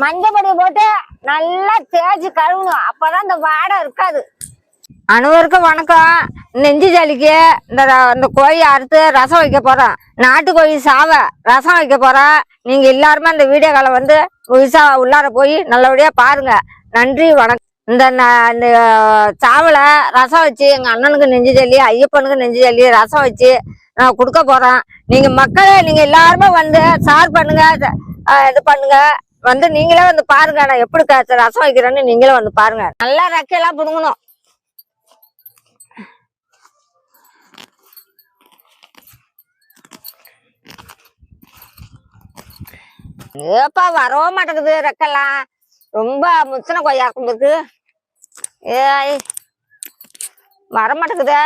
மஞ்சப்பொடி போட்டு நல்லா தேய்ச்சி கழுவணும். அப்பதான் இந்த வாடை இருக்காது. அனைவருக்கும் வணக்கம். நெஞ்சு ஜலிக்கு இந்த இந்த கோழி அறுத்து ரசம் வைக்க போறோம். நாட்டுக்கோழி சாவை ரசம் வைக்க போறோம். நீங்க எல்லாருமே இந்த வீடியோ காலை வந்து முழுசா உள்ளார போய் நல்லபடியா பாருங்க. நன்றி வணக்கம். இந்த ந- இந்த சாவல ரசம் வச்சு எங்க அண்ணனுக்கு நெஞ்சு ஜல்லி ஐயப்பனுக்கு நெஞ்சு ஜல்லி ரசம் வச்சு நான் கொடுக்க போறேன் நீங்க மக்களே நீங்க எல்லாருமே வந்து ஷேர் பண்ணுங்க இது பண்ணுங்க. வந்து நீங்களே வந்து பாருங்க நான் எப்படி காய்ச்சல் ரசம் வைக்கிறேன்னு நீங்களே வந்து பாருங்க. நல்லா ரெக்கையெல்லாம் பிடுங்கணும். ஏப்பா வரவும் மாட்டேங்குது ரெக்கெல்லாம் ரொம்ப முச்சனை கொய்யா இருக்கு. ஏய் வர மாட்டேங்குதே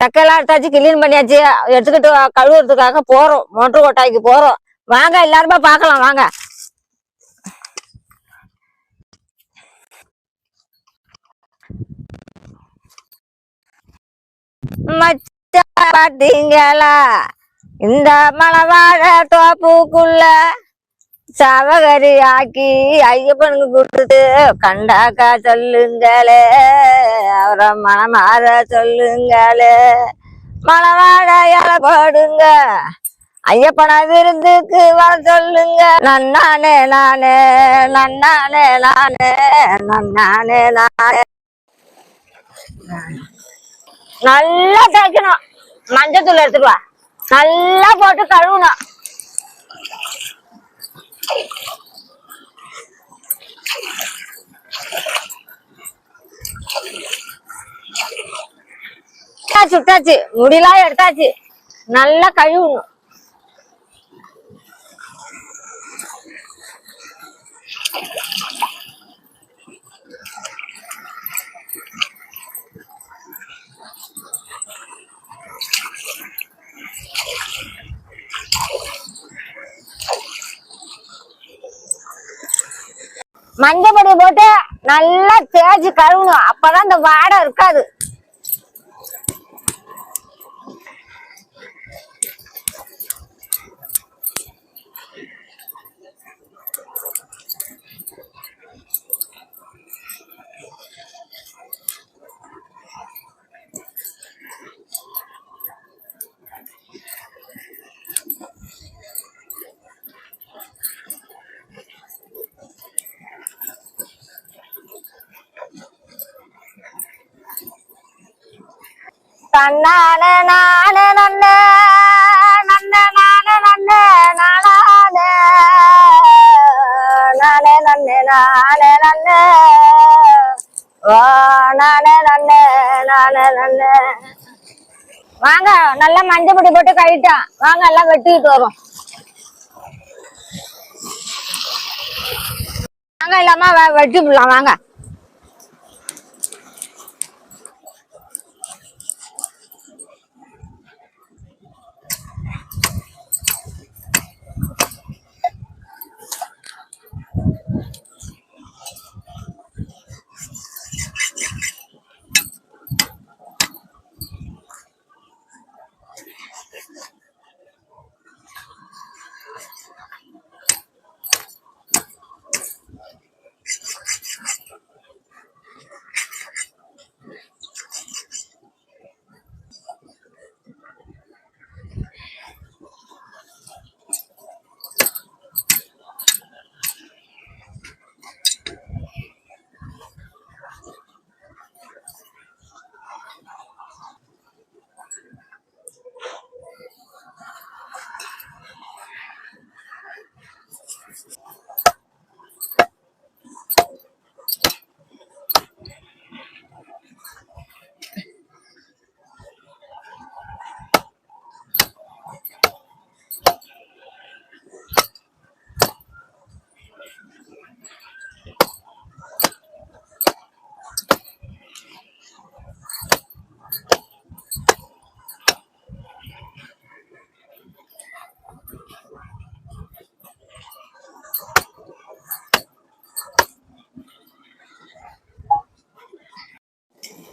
ரெக்கையெல்லாம் எடுத்தாச்சு கிளீன் பண்ணியாச்சு. எடுத்துக்கிட்டு கழுவுறதுக்காக போறோம். மோட்டர் கொட்டாய்க்கு போறோம். வாங்க எல்லாருமே பார்க்கலாம் வாங்க. மச்சான் பாத்தீங்களா இந்த மலவாழ தோப்புக்குள்ள சவகரி ஆக்கி ஐயப்பனுக்கு கொடுத்து கண்டாக்கா சொல்லுங்களே அவரை மனமாற சொல்லுங்களே. மலவாழ இலை போடுங்க ஐயப்பனை விருந்துக்கு வர சொல்லுங்க. நன்னானே நானே நன்னானே நானே நன்னானே நானே. நல்லா தேய்க்கணும். மஞ்சத்தூள் எடுத்துட்டு வா. நல்லா போட்டு கழுவணும். சுட்டாச்சு சுட்டாச்சு முடியெல்லாம் எடுத்தாச்சு. நல்லா கழுவணும். மஞ்சப்பொடி போட்டு நல்லா தேய்ச்சி கழுவணும். அப்பதான் இந்த வாடை இருக்காது. தன்னானே நான நன்ன நன்ன நானே நன்னே நானானே நானே நன்ன நானே நன்னே ஓ நானே நன்னே நானே நன்னே வாங்க நல்லா மஞ்சள் பொடி போட்டு கழிட்டான் வாங்க எல்லாம் வெட்டிட்டு வரும் வாங்க இல்லாம வெட்டிடலாம். வெட்டி வாங்க.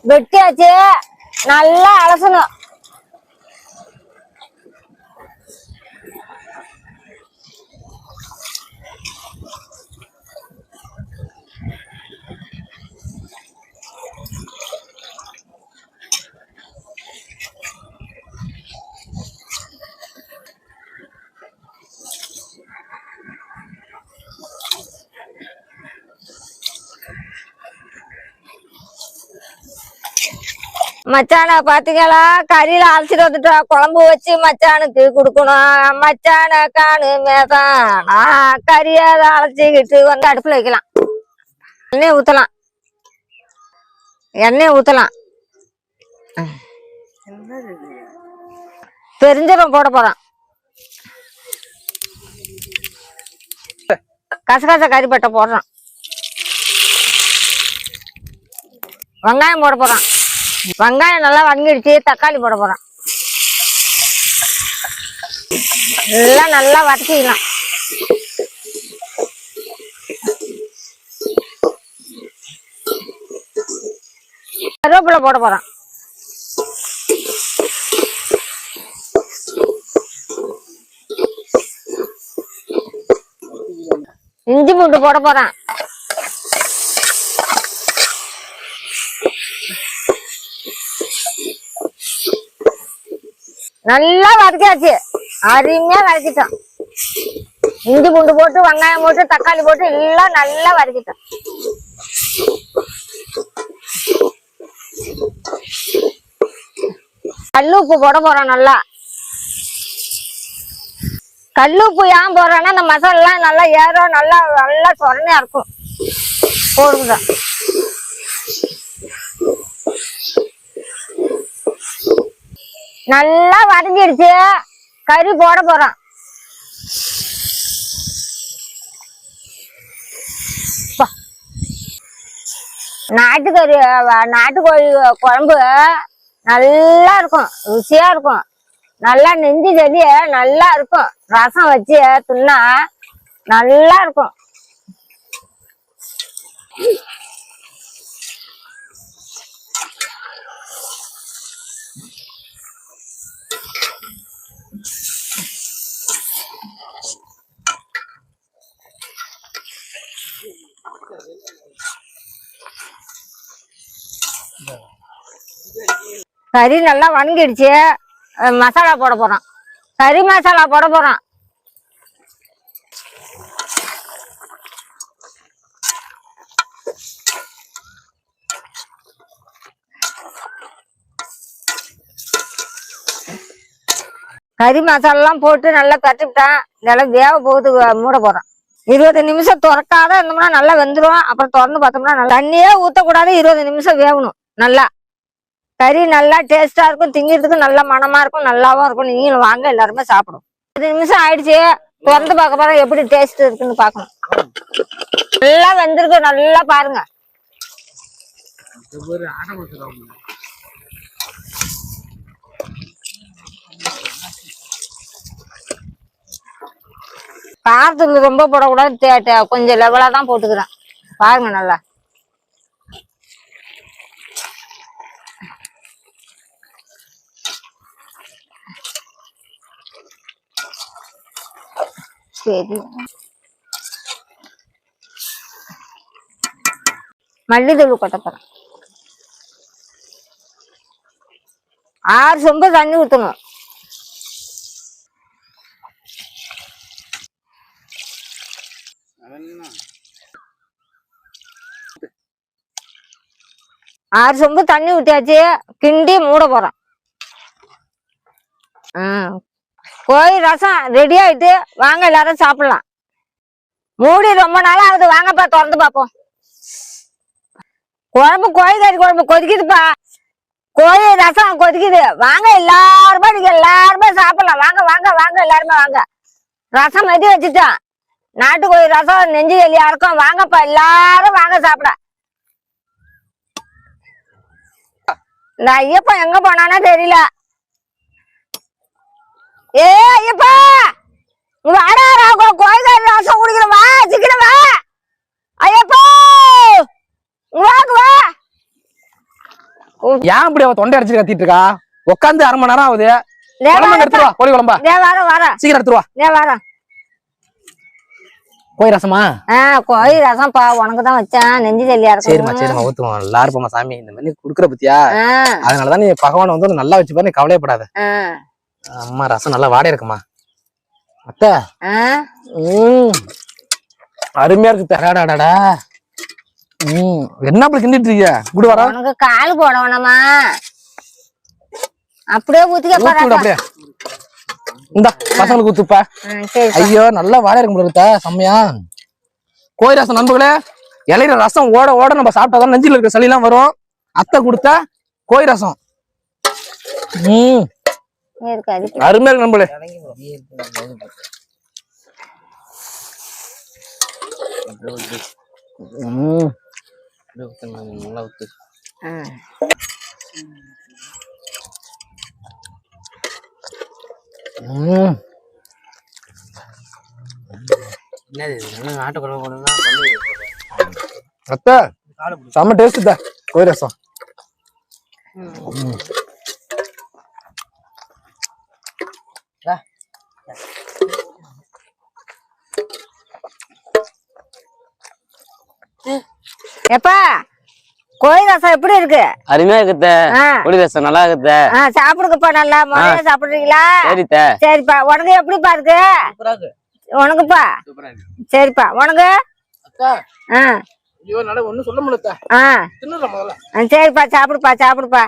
வெட்டியாச்சு. நல்லா அலசணும். மச்சானை பாத்தீங்களா? கறியில அலசிட்டு வந்துட்டோம் குழம்பு வச்சு மச்சானுக்கு கொடுக்கணும். மச்சான காணு தான் நான் கறியை அலசிக்கிட்டு வந்து அடுப்புல வைக்கலாம். எண்ணெய் ஊத்தலாம். எண்ணெய் ஊத்தலாம். பெருஞ்சரம் போட போறான். கசகச கறிப்பட்டை போடுறோம் வெங்காயம் போட போறான். வெங்காயம் நல்லா வதங்கிடுச்சு தக்காளி போட போறான் எல்லாம் நல்லா வதக்கிக்கலாம் கருவேப்பிலை போட போறான் இஞ்சி பூண்டு போட போறான் நல்லா வதக்கியாச்சு. அருமையா வதக்கிட்டோம். இஞ்சி பூண்டு போட்டு வெங்காயம் போட்டு தக்காளி போட்டு எல்லாம் நல்லா வதக்கிட்டோம். கல்லுப்பு போட போறோம் நல்லா. கல்லுப்பு ஏன் போடுறோன்னா அந்த மசாலெல்லாம் நல்லா ஏறும் நல்லா நல்லா சொரணையா இருக்கும். போடுங்க. நல்லா வதங்கிடுச்சு. கறி போட போறோம். நாட்டுக்கறி நாட்டுக்கோழி குழம்பு நல்லா இருக்கும். ருசியா இருக்கும். நல்லா நெஞ்சு செடி நல்லா இருக்கும். ரசம் வச்சு தின்னா நல்லா இருக்கும். கறி நல்லா வணங்கிடுச்சு. மசாலா போட போறோம். கறி மசாலா போட போறோம். கறி மசாலாலாம் போட்டு நல்லா தட்டிவிட்டேன் இதெல்லாம் வேக போகுது மூட போறோம். இருபது நிமிஷம் திறக்காத இருந்தோம்னா நல்லா வெந்துடும் அப்புறம் திறந்து பார்த்தோம்னா நல்லா தண்ணியே ஊற்றக்கூடாது இருபது நிமிஷம் வேகணும். நல்லா. கறி நல்லா டேஸ்டா இருக்கும் திங்கிறதுக்கு நல்லா மணமா இருக்கும் நல்லாவும் இருக்கும். நீங்களும் வாங்க எல்லாருமே சாப்பிடும். பத்து நிமிஷம் ஆயிடுச்சு. திறந்து பார்க்க போறோம் எப்படி டேஸ்ட் இருக்குன்னு பாக்கணும் நல்லா வந்திருக்கு நல்லா பாருங்க. காரத்துக்கு ரொம்ப போடக்கூடாது கொஞ்சம் லெவலா தான் போட்டுக்கிறேன். பாருங்க நல்லா. சரி. மல்லித்தூள் கொட்டப்பறம் ஆறு சொம்பு தண்ணி ஊத்தணும். ஆறு சொம்பு தண்ணி ஊத்தியாச்சு. கிண்டி மூட போறோம் ஆ. கோழி ரசம் ரெடி ஆயிட்டு வாங்க எல்லாரும் சாப்பிடலாம். மூடி ரொம்ப நாளா ஆகுது. வாங்கப்பா திறந்து பார்ப்போம். குழம்பு கோழி கறி குழம்பு கொதிக்குதுப்பா. கோழி ரசம் கொதிக்குது. வாங்க எல்லாருமே நீங்க எல்லாருமே சாப்பிடலாம். வாங்க வாங்க வாங்க எல்லாருமே வாங்க. ரசம் மதி வச்சுட்டோம். நாட்டுக்கோழி ரசம் நெஞ்சு வெளியா இருக்கும். வாங்கப்பா எல்லாரும் வாங்க சாப்பிட. இந்த ஐயப்பன் எங்க போனானே தெரியல. ஏ ஐயப்பா! வாடா கோயில்கார ரசம் குடிக்கிறோம் வா ஐயப்பா! ஏன் இப்படி தொண்டை அடிச்சு கத்திட்டு இருக்கா? உட்காந்து அரை மணி நேரம் ஆகுது. குழம்பு எடுத்துட்டு வா கோழி குழம்பா. சீக்கிரம் எடுத்துட்டு வா. தே வரேன் கோழி ரசமா? கோழி ரசம்ப்பா. உனக்கு தான் வச்சேன். நெஞ்சு சரிம்மா இருக்கும். சரிம்மா ஊத்துவோம். நல்லா இருப்போம்மா சாமி. இந்த மாதிரி குடுக்குற பத்தியா? அதனாலதான் நீ பகவான் வந்து நல்லா வச்சு பாரு நீ கவலையப்படாத. அம்மா ரசம் நல்லா வாடை இருக்குமா? அத்தை. ஆ. ம். அருமையா இருக்கு தராடாடா ம். என்ன அப்படி கிண்டிட்டு இருக்கிய இப்படி வர உனக்கு கால் போட வேணாமா அப்படியே ஊத்திக்க விடு அப்படியே. இந்த பசங்களுக்கு ஊத்துப்பா. ஐயோ நல்லா வாடகை இருக்க முடியல செம்மையா. கோயில் ரசம் நண்பர்களே இலையில ரசம் ஓட ஓட நம்ம சாப்பிட்டாதான் நெஞ்சில இருக்க சளிலாம் வரும். அத்தை கொடுத்தா கோயில் ரசம். ம். இருக்காது அருமையா இருக்கு நண்பர்களே ம் ஆ. ம் அத்தை செம்ம டேஸ்ட் தான் கோயில் ரசம். எப்பா? கோயில் ரசம் எப்படி இருக்கு? அருமையா இருக்குத்த. புளி ரசம் நல்லா இருக்குத்த. சாப்பிடுங்கப்பா நல்லா. முறையா சாப்பிடுறீங்களா? சரித்த. சரிப்பா. உனக்கு எப்படிப்பா இருக்கு? உனக்குப்பா? சரிப்பா. உனக்கு? சரிப்பா. சாப்பிடுப்பா சாப்பிடுப்பா.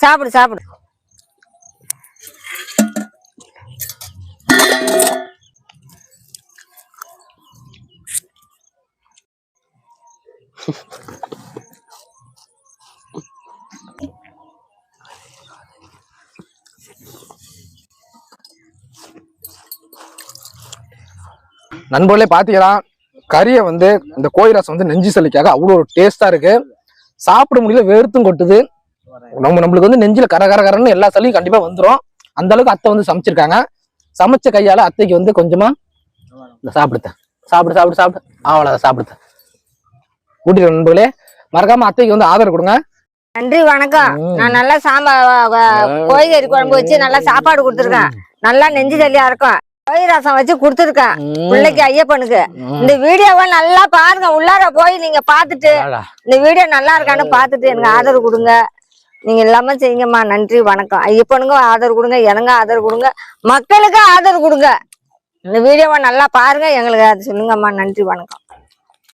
சாப்பிடு சாப்பிடு. நண்பர்களே பார்த்தீங்கன்னா கறியை வந்து இந்த கோயில் ரசம் வந்து நெஞ்சு சளிக்காக அவ்வளோ ஒரு டேஸ்டா இருக்கு. சாப்பிட முடியல வேர்த்தும் கொட்டுது. நம்ம நம்மளுக்கு வந்து நெஞ்சில கர கர கரன்னு எல்லா சளியும் கண்டிப்பா வந்துடும் அந்த அளவுக்கு அத்தை வந்து சமைச்சிருக்காங்க. சமைச்ச கையால அத்தைக்கு வந்து கொஞ்சமா சாப்பிடுத்தேன் சாப்பிடு சாப்பிடு சாப்பிடு. அவ்வளோதான் சாப்பிடுத்தேன் கூட்டிட்டு நண்பர்களே. மறக்காம அத்தைக்கு வந்து ஆதரவு கொடுங்க. நன்றி வணக்கம். நான் நல்லா சாம்பார் கோழிக்கறி குழம்பு வச்சு நல்லா சாப்பாடு கொடுத்துருக்கேன். நல்லா நெஞ்சு தள்ளியா இருக்கும். கோழி ரசம் வச்சு கொடுத்துருக்கேன். பிள்ளைக்கு ஐயப்பனுக்கு. இந்த வீடியோவை நல்லா பாருங்க. உள்ளார போய் நீங்க பாத்துட்டு. இந்த வீடியோ நல்லா இருக்கான்னு பாத்துட்டு எனக்கு ஆதரவு கொடுங்க. நீங்க எல்லாமே செய்யுங்கம்மா. நன்றி வணக்கம். ஐயப்பனுங்க ஆதரவு கொடுங்க எனக்கு ஆதரவு கொடுங்க மக்களுக்கு ஆதரவு கொடுங்க. இந்த வீடியோவை நல்லா பாருங்க எங்களுக்கு அது சொல்லுங்கம்மா. நன்றி வணக்கம்.